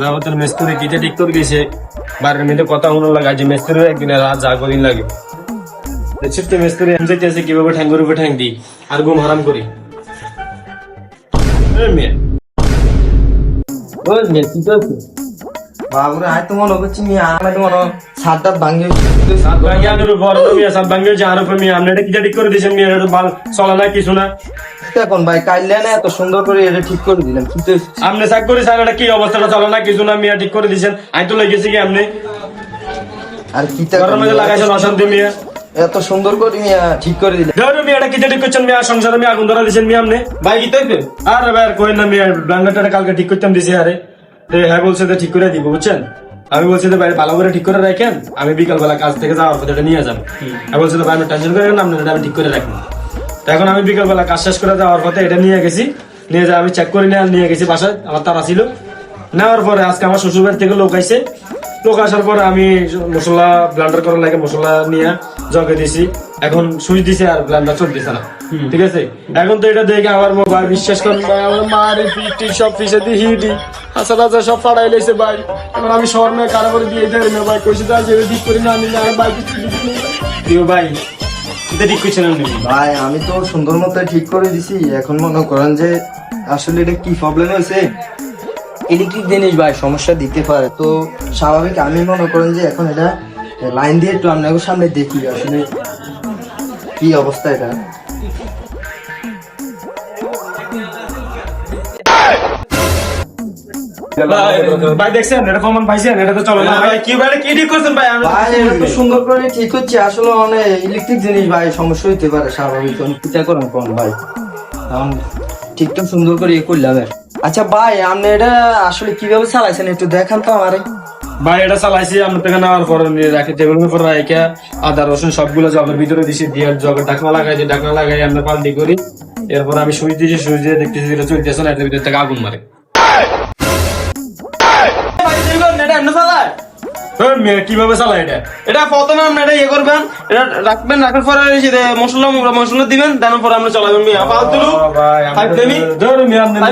বাবতের মিস্ত্রি কিটা ঠিক করে গেছে বাড়ির মধ্যে কথা শুনো লাগা যে মিস্ত্রি একদিন রাত যা দিন লাগে। দেখছিস তো মিস্ত্রি এমসে চাইতেছে কীভাবে ঠ্যাং করে ঠ্যাং দিই, আর ঘুম হারাম করি। মেয়ে, ওই মেয়ে তুই করছিস বাবুরে আয় তো মনে করছি মিয়া আমি তো মনে সাতটা ভাঙ্গে সাত ভাঙে আনের উপর মিয়া সাত ভাঙে যে আর উপর মিয়া? আপনি এটা কিটা ঠিক করে দিয়েছেন মিয়া? এটা ভালো চলে না কিছু না। এখন ভাই কাইলে না এত সুন্দর করে এটা ঠিক করে দিলাম কিন্তু আপনি চাক করে স্যার এটা কি অবস্থাটা? চলে না কিছু না মিয়া ঠিক করে দিয়েছেন। আমি তো লেগেছি কি আপনি আর কি ঘরের মধ্যে লাগাইছেন অশান্তি মিয়া। এত সুন্দর করে মিয়া ঠিক করে দিলাম ধরো মিয়া এটা কিটা ঠিক করছেন মিয়া? সংসারে মিয়া আগুন ধরা দিয়েছেন মিয়া আপনি ভাই কি তাইবে আরে ভাই আর কই না মিয়া ব্লাঙ্গারটা কালকে ঠিক করতাম দিছি আরে। হ্যাঁ বলছে যে ঠিক করে দিব বুঝছেন? আমি বলছি যে ভাই ভালো করে ঠিক করে রাখেন আমি বিকাল বেলা কাজ থেকে যাওয়ার পথে এটা নিয়ে যাব। আমি বলছি যে ভাই আমি টেনশন করেন না আপনার আমি ঠিক করে রাখব। এখন আমি বিকাল বেলা কাজ শেষ করে যাওয়ার পথে এটা নিয়ে গেছি। নিয়ে যা আমি চেক করে নিয়ে নিয়ে গেছি বাসায় আমার তারা ছিল। নেওয়ার পরে আজকে আমার থেকে লোক আইছে। লোক আসার পরে আমি মশলা ব্লান্ডার করার লাগে মশলা নিয়ে জগে দিছি। এখন সুইচ দিছে আর ব্লান্ডার চলতেছে না। ঠিক আছে? এখন তো এটা দেখে আমার মোবাইল বিশ্বাস করেন আমার পিটি সব পিছে দিয়ে হিটি টাসা সব ফাড়াই লেছে ভাই। এখন আমি শহর মেয়ে কারও করে দিয়ে দেয় না ভাই কইছে যা যে ঠিক করি না আমি না ভাই দিও ভাই এটা ঠিক করছেন আপনি? ভাই আমি তো সুন্দর মতো ঠিক করে দিছি। এখন মনে করেন যে আসলে এটা কি প্রবলেম হয়েছে? ইলেকট্রিক জিনিস ভাই? সমস্যা দিতে পারে। তো স্বাভাবিক আমি মনে করেন যে এখন এটা লাইন দিয়ে একটু আপনাকে সামনে দেখি আসলে কি অবস্থা এটা। ভাই দেখছেন? এটা প্রমাণ পাইছেন? এটা তো চলে না। ভাই কি ভাই কি ঠিক করছেন ভাই? ভাই এটা তো সুন্দর করে ঠিক হচ্ছে আসলে অনেক ইলেকট্রিক জিনিস ভাই সমস্যা হইতে পারে স্বাভাবিক। চিন্তা করেন কোন ভাই। এখন ঠিকঠাক সুন্দর করে ইয়ে করলাম আচ্ছা ভাই আপনি এটা আসলে কীভাবে চালাইছেন? একটু দেখান তো আমারে। ভাই এটা চালাইছি আপনার থেকে নেওয়ার পর রাখি টেবিলের উপর রাখে আদা রসুন সবগুলো জগের ভিতরে দিছি দিয়ে জগের ঢাকনা লাগাই ঢাকনা লাগাই আমরা পাল্টি করি। এরপর আমি সুইচ দিয়েছি সুইচ দিয়ে দেখতেছি চলতেছে না এটার ভিতর থেকে আগুন মারে। দেরি করেন না, এটা এমনি চালায় কীভাবে চালায় এটা? এটা প্রথমে এটা ইয়ে করবেন এটা রাখবেন রাখার পরে মশলা মশলা দিবেন দেওয়ার পরে আপনি চালাবেন মিয়া। ফালতু লোক। ও ভাই, ফাইভ দেবি ধরো মিয়া, আপনি-